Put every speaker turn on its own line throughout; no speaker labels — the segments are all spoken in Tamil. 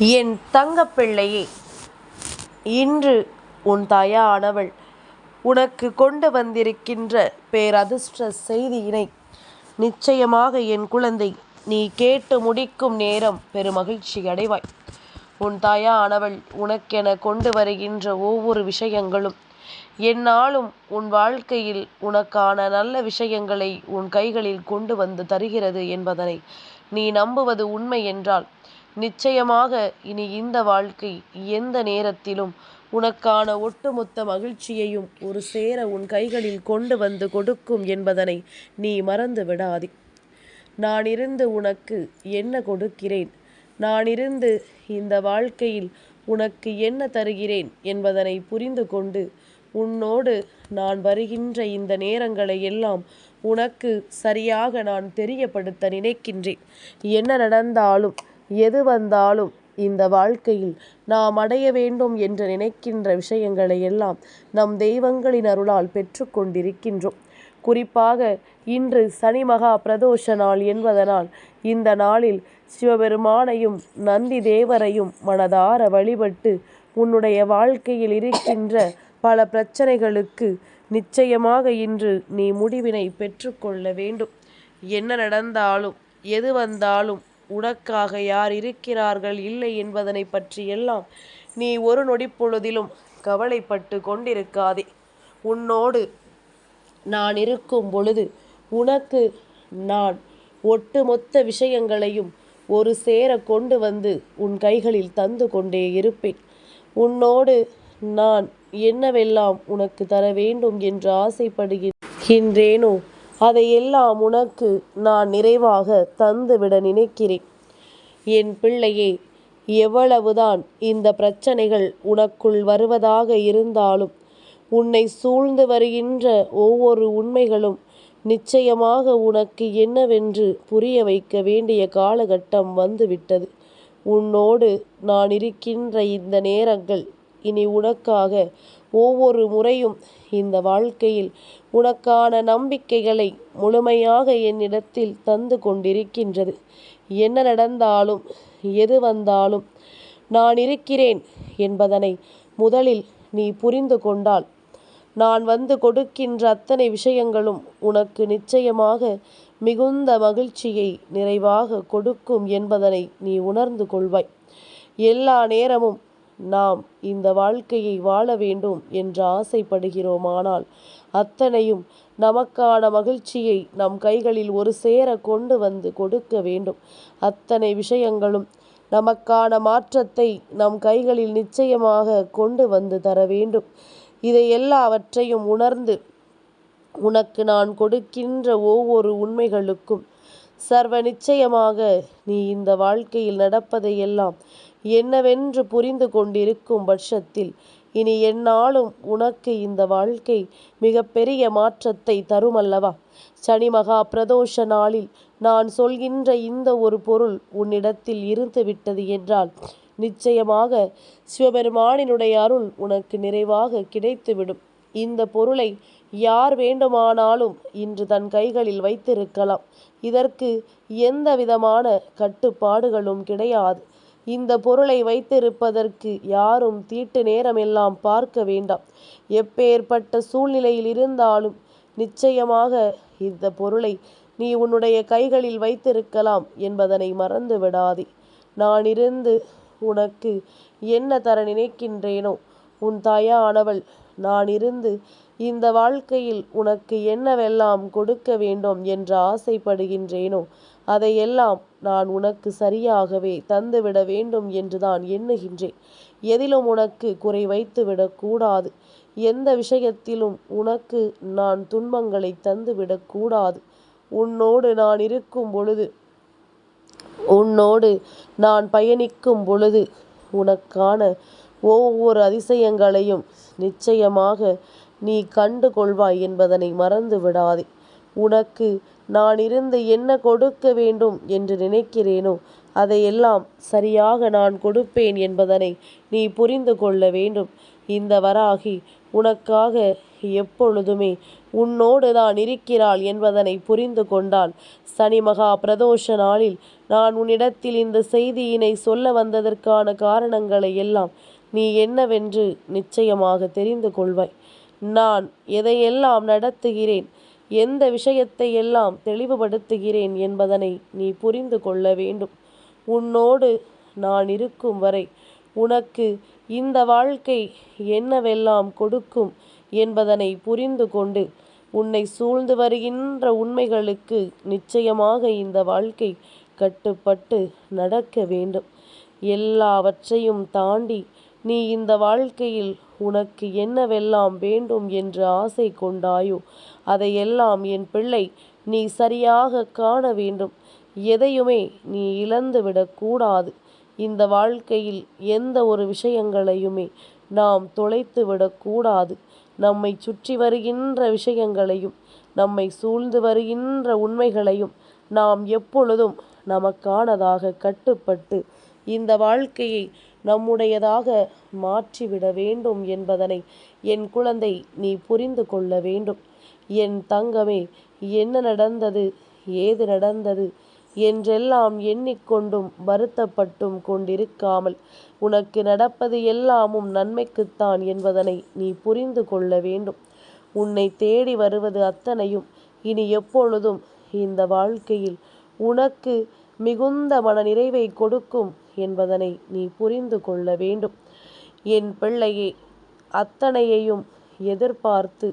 என் தங்கப்பிள்ளையே இன்று உன் தாயானவள் உனக்கு கொண்டு வந்திருக்கின்ற பேரதிர்ஷ்ட செய்தியினை நிச்சயமாக என் குழந்தை நீ கேட்டு முடிக்கும் நேரம் பெருமகிழ்ச்சி அடைவாய். உன் தாயானவள் உனக்கென கொண்டு வருகின்ற ஒவ்வொரு விஷயங்களும் என்னாலும் உன் வாழ்க்கையில் உனக்கான நல்ல விஷயங்களை உன் கைகளில் கொண்டு வந்து தருகிறது என்பதனை நீ நம்புவது உண்மை என்றால் நிச்சயமாக இனி இந்த வாழ்க்கை எந்த நேரத்திலும் உனக்கான ஒட்டுமொத்த மகிழ்ச்சியையும் ஒரு சேர உன் கைகளில் கொண்டு வந்து கொடுக்கும் என்பதனை நீ மறந்து விடாதே. நான் இருந்து உனக்கு என்ன கொடுக்கிறேன்? நான் இருந்து இந்த வாழ்க்கையில் உனக்கு என்ன தருகிறேன் என்பதனை புரிந்து கொண்டு உன்னோடு நான் வருகின்ற இந்த நேரங்களை எல்லாம் உனக்கு சரியாக நான் தெரியப்படுத்த நினைக்கின்றேன். என்ன நடந்தாலும் எது வந்தாலும் இந்த வாழ்க்கையில் நாம் அடைய வேண்டும் என்று நினைக்கின்ற விஷயங்களை எல்லாம் நம் தெய்வங்களின் அருளால் பெற்றுக்கொண்டிருக்கின்றோம் குறிப்பாக இன்று சனி மகா பிரதோஷ நாள் என்பதனால் இந்த நாளில் சிவபெருமானையும் நந்தி தேவரையும் மனதார வழிபட்டு உன்னுடைய வாழ்க்கையில் இருக்கின்ற பல பிரச்சனைகளுக்கு நிச்சயமாக இன்று நீ முடிவினை பெற்றுக்கொள்ள வேண்டும். என்ன நடந்தாலும் எது வந்தாலும் உனக்காக யார் இருக்கிறார்கள் இல்லை என்பதனை பற்றியெல்லாம் நீ ஒரு நொடிப்பொழுதிலும் கவலைப்பட்டு கொண்டிருக்காதே. உன்னோடு நான் இருக்கும் பொழுது உனக்கு நான் ஒட்டுமொத்த விஷயங்களையும் ஒரு சேர கொண்டு வந்து உன் கைகளில் தந்து கொண்டே இருப்பேன். உன்னோடு நான் என்னவெல்லாம் உனக்கு தர வேண்டும் என்று ஆசைப்படுகின்றேனோ அதையெல்லாம் உனக்கு நான் நிறைவாக தந்துவிட நினைக்கிறேன். என் பிள்ளையே எவ்வளவுதான் இந்த பிரச்சனைகள் உனக்குள் வருவதாக இருந்தாலும் உன்னை சூழ்ந்து வருகின்ற ஒவ்வொரு உண்மைகளும் நிச்சயமாக உனக்கு என்னவென்று புரிய வைக்க வேண்டிய காலகட்டம் வந்துவிட்டது. உன்னோடு நான் இருக்கின்ற இந்த நேரங்கள் இனி உனக்காக ஒவ்வொரு முறையும் இந்த வாழ்க்கையில் உனக்கான நம்பிக்கைகளை முழுமையாக என்னிடத்தில் தந்து கொண்டிருக்கின்றது. என்ன நடந்தாலும் எது வந்தாலும் நான் இருக்கிறேன் என்பதனை முதலில் நீ புரிந்து கொண்டால். நான் வந்து கொடுக்கின்ற அத்தனை விஷயங்களும் உனக்கு நிச்சயமாக மிகுந்த மகிழ்ச்சியை நிறைவாக கொடுக்கும் என்பதனை நீ உணர்ந்து கொள்வாய். எல்லா நேரமும் நாம் இந்த வாழ்க்கையை வாழ வேண்டும் என்று ஆசைப்படுகிறோமானால் அத்தனையும் நமக்கான மகிழ்ச்சியை நம் கைகளில் ஒரு சேர கொண்டு வந்து கொடுக்க வேண்டும். அத்தனை விஷயங்களும் நமக்கான மாற்றத்தை நம் கைகளில் நிச்சயமாக கொண்டு வந்து தர வேண்டும். இதை எல்லாவற்றையும் உணர்ந்து உனக்கு நான் கொடுக்கின்ற ஒவ்வொரு உண்மைகளுக்கும் சர்வ நிச்சயமாக நீ இந்த வாழ்க்கையில் நடப்பதையெல்லாம் என்னவென்று புரிந்து கொண்டிருக்கும் பட்சத்தில் இனி எந்நாளும் உனக்கு இந்த வாழ்க்கை மிகப்பெரிய மாற்றத்தை தருமல்லவா? சனி மகா பிரதோஷ நாளில் நான் சொல்கின்ற இந்த ஒரு பொருள் உன்னிடத்தில் இருந்து விட்டது என்றால் நிச்சயமாக சிவபெருமானினுடைய அருள் உனக்கு நிறைவாக கிடைத்துவிடும். இந்த பொருளை யார் வேண்டுமானாலும் இன்று தன் கைகளில் வைத்திருக்கலாம். இதற்கு எந்த விதமான கட்டுப்பாடுகளும் கிடையாது. இந்த பொருளை வைத்திருப்பதற்கு யாரும் தீட்டு நேரமெல்லாம் பார்க்க வேண்டாம். எப்பேற்பட்ட சூழ்நிலையில் இருந்தாலும் நிச்சயமாக இந்த பொருளை நீ உன்னுடைய கைகளில் வைத்திருக்கலாம் என்பதனை மறந்து விடாதே. நான் இருந்து உனக்கு என்ன தர நினைக்கின்றேனோ? உன் தாயானவள் நான் இருந்து இந்த வாழ்க்கையில் உனக்கு என்னவெல்லாம் கொடுக்க வேண்டும் என்று ஆசைப்படுகின்றேனோ? அதையெல்லாம் நான் உனக்கு சரியாகவே தந்துவிட வேண்டும் என்றுதான் எண்ணுகின்றேன். எதிலும் உனக்கு குறை வைத்து விடக்கூடாது எந்த விஷயத்திலும் உனக்கு நான் துன்பங்களை தந்துவிடக்கூடாது உன்னோடு நான் இருக்கும் பொழுது உன்னோடு நான் பயணிக்கும் பொழுது உனக்கான ஒவ்வொரு அதிசயங்களையும் நிச்சயமாக நீ கண்டு கொள்வாய் என்பதனை மறந்து விடாதே உனக்கு நான் இருந்து என்ன கொடுக்க வேண்டும் என்று நினைக்கிறேனோ அதையெல்லாம் சரியாக நான் கொடுப்பேன் என்பதனை நீ புரிந்து கொள்ள வேண்டும். இந்த வராகி உனக்காக எப்பொழுதுமே உன்னோடு தான் இருக்கிறாள் என்பதனை புரிந்து கொண்டால் சனி மகா பிரதோஷ நாளில் நான் உன்னிடத்தில் இந்த செய்தியினை சொல்ல வந்ததற்கான காரணங்களை எல்லாம் நீ என்னவென்று நிச்சயமாக தெரிந்து கொள்வாய். நான் எதையெல்லாம் நடத்துகிறேன் எந்த விஷயத்தை எல்லாம் தெளிவுபடுத்துகிறேன் என்பதனை நீ புரிந்து கொள்ள வேண்டும். உன்னோடு நான் இருக்கும் வரை உனக்கு இந்த வாழ்க்கை என்னவெல்லாம் கொடுக்கும் என்பதனை புரிந்து கொண்டு உன்னை சூழ்ந்து வருகின்ற உண்மைகளுக்கு நிச்சயமாக இந்த வாழ்க்கை கட்டுப்பட்டு நடக்க வேண்டும். எல்லாவற்றையும் தாண்டி நீ இந்த வாழ்க்கையில் உனக்கு என்னவெல்லாம் வேண்டும் என்று ஆசை கொண்டாயோ? அதையெல்லாம் என் பிள்ளை நீ சரியாக காண வேண்டும். எதையுமே நீ இழந்துவிடக்கூடாது இந்த வாழ்க்கையில் எந்த ஒரு விஷயங்களையுமே நாம் தொலைத்து விடக்கூடாது நம்மை சுற்றி வருகின்ற விஷயங்களையும் நம்மை சூழ்ந்து வருகின்ற உண்மைகளையும் நாம் எப்பொழுதும் நமக்கானதாக கட்டுப்பட்டு இந்த வாழ்க்கையை நம்முடையதாக மாற்றிவிட வேண்டும் என்பதனை என் குழந்தை நீ புரிந்து கொள்ள வேண்டும். என் தங்கமே என்ன நடந்தது? ஏது நடந்தது? என்றெல்லாம் எண்ணிக்கொண்டும் வருத்தப்பட்டும் கொண்டிருக்காமல் உனக்கு நடப்பது எல்லாமும் நன்மைக்குத்தான் என்பதனை நீ புரிந்து கொள்ள வேண்டும். உன்னை தேடி வருவது அத்தனையும் இனி எப்பொழுதும் இந்த வாழ்க்கையில் உனக்கு மிகுந்த மன நிறைவை கொடுக்கும் என்பதனை நீ புரிந்து கொள்ள வேண்டும். என் பிள்ளையே அத்தனையையும் எதிர்பார்த்து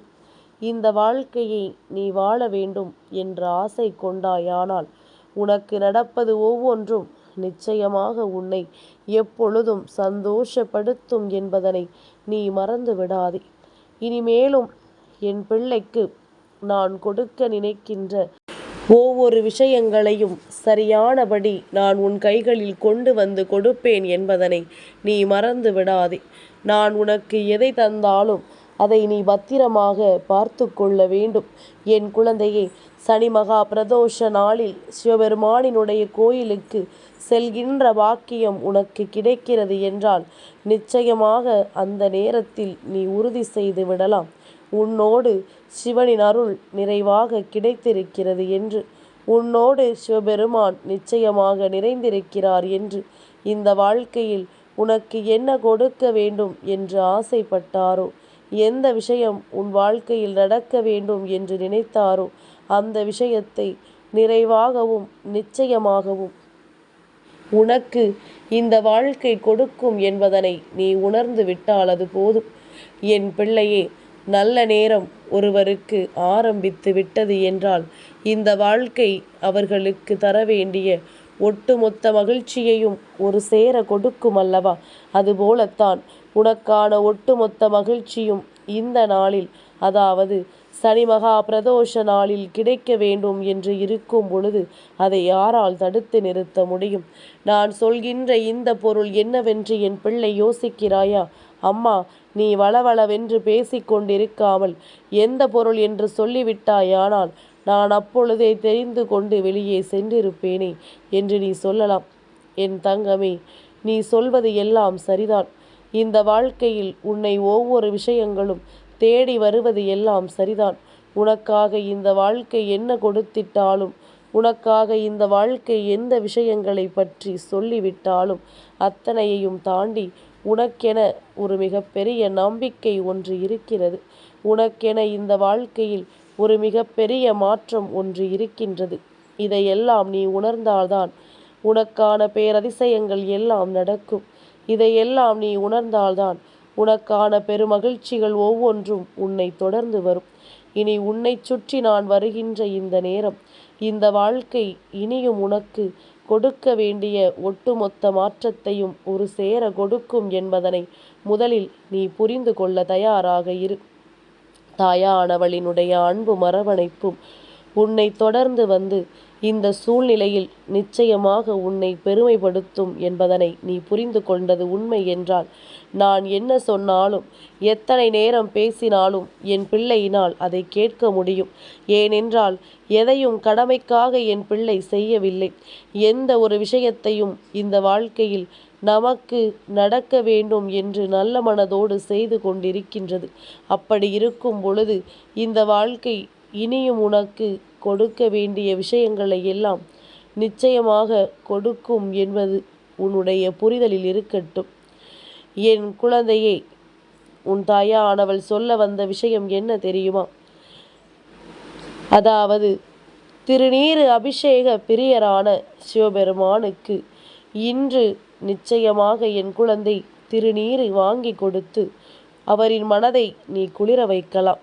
இந்த வாழ்க்கையை நீ வாழ வேண்டும் என்ற ஆசை கொண்டாயானால் உனக்கு நடப்பது ஒவ்வொன்றும் நிச்சயமாக உன்னை எப்பொழுதும் சந்தோஷப்படுத்தும் என்பதனை நீ மறந்து விடாதே. இனிமேலும் என் பிள்ளைக்கு நான் கொடுக்க நினைக்கின்ற ஒவ்வொரு விஷயங்களையும் சரியானபடி நான் உன் கைகளில் கொண்டு வந்து கொடுப்பேன் என்பதனை நீ மறந்து விடாதே. நான் உனக்கு எதை தந்தாலும் அதை நீ பத்திரமாக பார்த்து கொள்ள வேண்டும். என் குழந்தையே சனி மகா பிரதோஷ நாளில் சிவபெருமானினுடைய கோயிலுக்கு செல்கின்ற பாக்கியம் உனக்கு கிடைக்கிறது என்றால் நிச்சயமாக அந்த நேரத்தில் நீ உறுதி செய்து விடலாம். உன்னோடு சிவனின் அருள் நிறைவாக கிடைத்திருக்கிறது என்று உன்னோடு சிவபெருமான் நிச்சயமாக நிறைந்திருக்கிறார் என்று இந்த வாழ்க்கையில் உனக்கு என்ன கொடுக்க வேண்டும் என்று ஆசைப்பட்டாரோ? எந்த விஷயம் உன் வாழ்க்கையில் நடக்க வேண்டும் என்று நினைத்தாரோ? அந்த விஷயத்தை நிறைவாகவும் நிச்சயமாகவும் உனக்கு இந்த வாழ்க்கை கொடுக்கும் என்பதனை நீ உணர்ந்து விட்டால் அது போதும். என் பிள்ளையே நல்ல நேரம் ஒருவருக்கு ஆரம்பித்து விட்டது என்றால் இந்த வாழ்க்கை அவர்களுக்கு தர வேண்டிய ஒட்டுமொத்த மகிழ்ச்சியையும் ஒரு சேர கொடுக்கும் அல்லவா அதுபோலத்தான் உனக்கான ஒட்டுமொத்த மகிழ்ச்சியும் இந்த நாளில் அதாவது சனி மகா பிரதோஷ நாளில் கிடைக்க வேண்டும் என்று இருக்கும் பொழுது அதை யாரால் தடுத்து நிறுத்த முடியும்? நான் சொல்கின்ற இந்த பொருள் என்னவென்று என் பிள்ளை யோசிக்கிறாயா? அம்மா நீ வளவளவென்று பேசிக்கொண்டிருக்காமல் எந்த பொருள் என்று சொல்லிவிட்டாயானால் நான் அப்பொழுதே தெரிந்து கொண்டு வெளியே சென்றிருப்பேனே என்று நீ சொல்லலாம். என் தங்கமே நீ சொல்வது எல்லாம் சரிதான். இந்த வாழ்க்கையில் உன்னை ஒவ்வொரு விஷயங்களும் தேடி வருவது எல்லாம் சரிதான். உனக்காக இந்த வாழ்க்கை என்ன கொடுத்திட்டாலும் உனக்காக இந்த வாழ்க்கை எந்த விஷயங்களை பற்றி சொல்லிவிட்டாலும் அத்தனையையும் தாண்டி உனக்கென ஒரு மிகப்பெரிய நம்பிக்கை ஒன்று இருக்கிறது. உனக்கென இந்த வாழ்க்கையில் ஒரு மிகப்பெரிய மாற்றம் ஒன்று இருக்கின்றது. இதையெல்லாம் நீ உணர்ந்தால்தான் உனக்கான பேரதிசயங்கள் எல்லாம் நடக்கும். இதையெல்லாம் நீ உணர்ந்தால்தான் உனக்கான பெருமகிழ்ச்சிகள் ஒவ்வொன்றும் உன்னை தொடர்ந்து வரும். இனி உன்னை சுற்றி நான் வருகின்ற இந்த நேரம் இந்த வாழ்க்கை இனியும் உனக்கு கொடுக்க வேண்டிய ஒட்டுமொத்த மாற்றத்தையும் ஒரு சேர கொடுக்கும் என்பதனை முதலில் நீ புரிந்து கொள்ள தயாராக இரு. தாயானவளினுடைய அன்பு மரவணைப்பும் உன்னை தொடர்ந்து வந்து இந்த சூழ்நிலையில் நிச்சயமாக உன்னை பெருமைப்படுத்தும் என்பதனை நீ புரிந்து கொண்டது உண்மை என்றால் நான் என்ன சொன்னாலும் எத்தனை நேரம் பேசினாலும் என் பிள்ளையினால் அதை கேட்க முடியும். ஏனென்றால் எதையும் கடமைக்காக என் பிள்ளை செய்யவில்லை. எந்த ஒரு விஷயத்தையும் இந்த வாழ்க்கையில் நமக்கு நடக்க வேண்டும் என்று நல்ல மனதோடு செய்து கொண்டிருக்கின்றது. அப்படி இருக்கும் பொழுது இந்த வாழ்க்கை இனியும் உனக்கு கொடுக்க வேண்டிய விஷயங்களை எல்லாம் நிச்சயமாக கொடுக்கும் என்பது உன்னுடைய புரிதலில் இருக்கட்டும். என் குழந்தையே உன் தாயா ஆனவள் சொல்ல வந்த விஷயம் என்ன தெரியுமா? அதாவது திருநீறு அபிஷேக பிரியரான சிவபெருமானுக்கு இன்று நிச்சயமாக என் குழந்தை திருநீரை வாங்கி கொடுத்து அவரின் மனதை நீ குளிர வைக்கலாம்.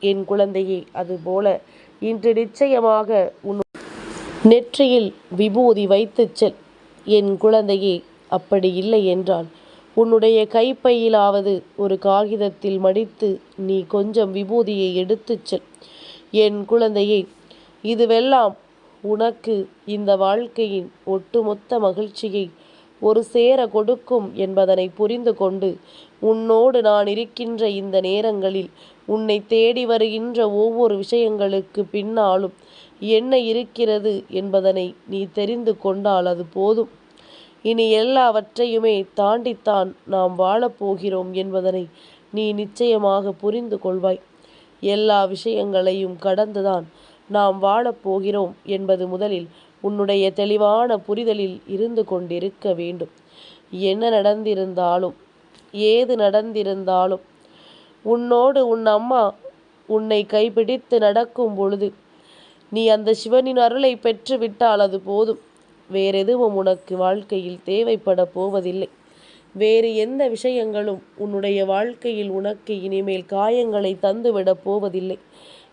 என் குழந்தையே அதுபோல இன்று நிச்சயமாக உன் நெற்றியில் விபூதி வைத்துச் செல். என் குழந்தையே அப்படி இல்லை என்றால் உன்னுடைய கைப்பையிலாவது ஒரு காகிதத்தில் மடித்து நீ கொஞ்சம் விபூதியை எடுத்துச் செல். என் குழந்தையே இதுவெல்லாம் உனக்கு இந்த வாழ்க்கையின் ஒட்டுமொத்த மகிழ்ச்சியை ஒரு சேர கொடுக்கும் என்பதனை புரிந்து கொண்டு உன்னோடு நான் இருக்கின்ற இந்த நேரங்களில் உன்னை தேடி வருகின்ற ஒவ்வொரு விஷயங்களுக்கு பின்னாலும் என்ன இருக்கிறது என்பதனை நீ தெரிந்து கொண்டால் அது போதும். இனி எல்லாவற்றையுமே தாண்டித்தான் நாம் வாழப்போகிறோம் என்பதனை நீ நிச்சயமாக புரிந்து கொள்வாய். எல்லா விஷயங்களையும் கடந்துதான் நாம் வாழப்போகிறோம் என்பது முதலில் உன்னுடைய தெளிவான புரிதலில் இருந்து கொண்டிருக்க வேண்டும். என்ன நடந்திருந்தாலும் ஏது நடந்திருந்தாலும் உன்னோடு உன் அம்மா உன்னை கைப்பிடித்து நடக்கும் பொழுது நீ அந்த சிவனின் அருளை பெற்று விட்டால் அது போதும். வேறெதுவும் உனக்கு வாழ்க்கையில் தேவைப்பட போவதில்லை. வேறு எந்த விஷயங்களும் உன்னுடைய வாழ்க்கையில் உனக்கு இனிமேல் காயங்களை தந்துவிடப் போவதில்லை.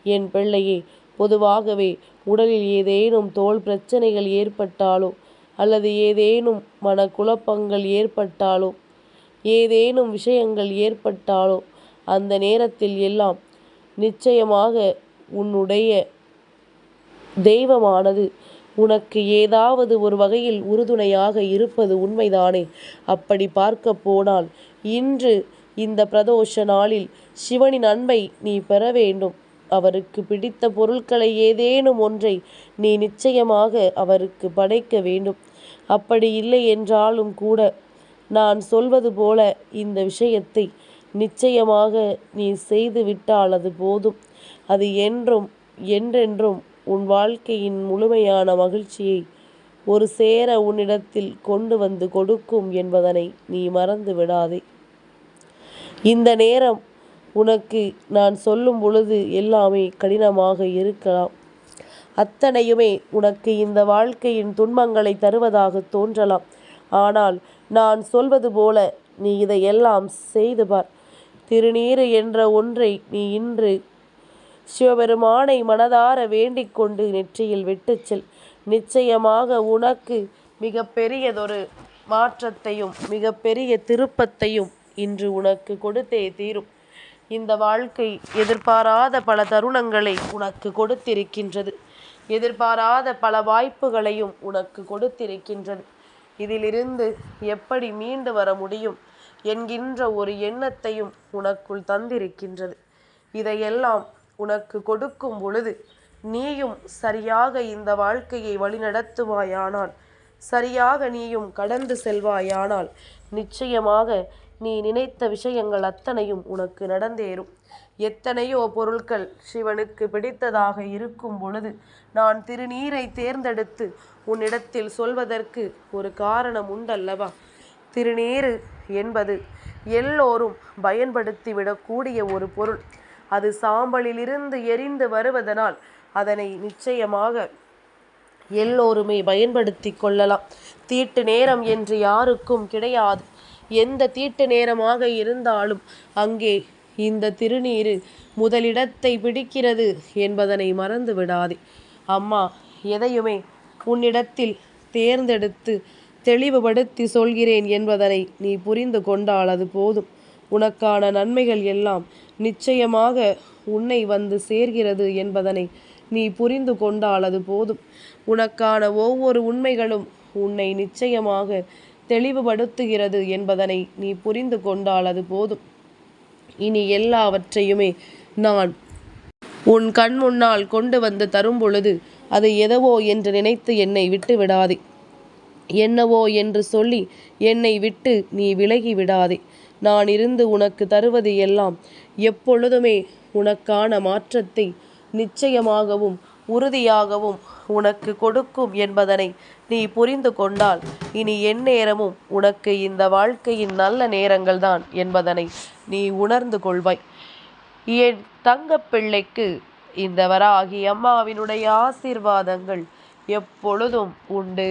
என் பிள்ளையே பொதுவாகவே உடலில் ஏதேனும் தோல் பிரச்சனைகள் ஏற்பட்டாலோ அல்லது ஏதேனும் மனக்குழப்பங்கள் ஏற்பட்டாலோ ஏதேனும் விஷயங்கள் ஏற்பட்டாலோ அந்த நேரத்தில் எல்லாம் நிச்சயமாக உன்னுடைய தெய்வமானது உனக்கு ஏதாவது ஒரு வகையில் உறுதுணையாக இருப்பது உண்மைதானே? அப்படி பார்க்க போனால் இன்று இந்த பிரதோஷ நாளில் சிவனின் அன்பை நீ பெற வேண்டும். அவருக்கு பிடித்த பொருட்களை ஏதேனும் ஒன்றை நீ நிச்சயமாக அவருக்கு படைக்க வேண்டும். அப்படி இல்லை என்றாலும் கூட நான் சொல்வது போல இந்த விஷயத்தை நிச்சயமாக நீ செய்து விட்டால் அது போதும். அது என்றும் என்றென்றும் உன் வாழ்க்கையின் முழுமையான மகிழ்ச்சியை ஒரு சேர உன்னிடத்தில் கொண்டு வந்து கொடுக்கும் என்பதனை நீ மறந்து விடாதே. இந்த நேரம் உனக்கு நான் சொல்லும் பொழுது எல்லாமே கடினமாக இருக்கலாம். அத்தனையுமே உனக்கு இந்த வாழ்க்கையின் துன்பங்களை தருவதாக தோன்றலாம். ஆனால் நான் சொல்வது போல நீ இதையெல்லாம் செய்து பார். திருநீறு என்ற ஒன்றை நீ இன்று சிவபெருமானை மனதார வேண்டிக் கொண்டு நெற்றியில் விட்டு செல். நிச்சயமாக உனக்கு மிக பெரியதொரு மாற்றத்தையும் மிக பெரிய திருப்பத்தையும் இன்று உனக்கு கொடுத்தே தீரும். இந்த வாழ்க்கை எதிர்பாராத பல தருணங்களை உனக்கு கொடுத்திருக்கின்றது. எதிர்பாராத பல வாய்ப்புகளையும் உனக்கு கொடுத்திருக்கின்றது. இதிலிருந்து எப்படி மீண்டு வர முடியும் என்கின்ற ஒரு எண்ணத்தையும் உனக்குள் தந்திருக்கின்றது. இதையெல்லாம் உனக்கு கொடுக்கும் பொழுது நீயும் சரியாக இந்த வாழ்க்கையை வழிநடத்துவாயானால் சரியாக நீயும் கடந்து செல்வாயானால் நிச்சயமாக நீ நினைத்த விஷயங்கள் அத்தனையும் உனக்கு நடந்தேறும். எத்தனையோ பொருட்கள் சிவனுக்கு பிடித்ததாக இருக்கும் பொழுது நான் திருநீரை தேர்ந்தெடுத்து உன்னிடத்தில் சொல்வதற்கு ஒரு காரணம் உண்டல்லவா? திருநீர் என்பது எல்லோரும் பயன்படுத்திவிடக்கூடிய ஒரு பொருள். அது சாம்பலிலிருந்து எரிந்து வருவதனால் அதனை நிச்சயமாக எல்லோருமே பயன்படுத்தி கொள்ளலாம். தீட்டு நேரம் என்று யாருக்கும் கிடையாது. எந்த தீட்டு நேரமாக இருந்தாலும் அங்கே இந்த திருநீரு முதலிடத்தை பிடிக்கிறது என்பதனை மறந்து விடாதே. அம்மா எதையுமே உன்னிடத்தில் தேர்ந்தெடுத்து தெளிவுபடுத்தி சொல்கிறேன் என்பதனை நீ புரிந்து கொண்டால் அது போதும். உனக்கான நன்மைகள் எல்லாம் நிச்சயமாக உன்னை வந்து சேர்கிறது என்பதனை நீ புரிந்து கொண்டால் அது போதும். உனக்கான ஒவ்வொரு உண்மைகளும் உன்னை நிச்சயமாக தெளிவுபடுத்துகிறது என்பதனை நீ புரிந்து கொண்டால் அது போதும். இனி எல்லாவற்றையுமே நான் உன் கண் முன்னால் கொண்டு வந்து தரும் பொழுது அது எதவோ என்று நினைத்து என்னை விட்டு விடாதே. என்னவோ என்று சொல்லி என்னை விட்டு நீ விலகி விடாதே. நான் இருந்து உனக்கு தருவது எல்லாம் எப்பொழுதுமே உனக்கான மாற்றத்தை நிச்சயமாகவும் உறுதியாகவும் உனக்கு கொடுக்கும் என்பதனை நீ புரிந்து கொண்டால் இனி எந்நேரமும் உனக்கு இந்த வாழ்க்கையின் நல்ல நேரங்கள்தான் என்பதனை நீ உணர்ந்து கொள்வாய். என் தங்கப்பிள்ளைக்கு இந்த வராகி அம்மாவினுடைய ஆசீர்வாதங்கள் எப்பொழுதும் உண்டு.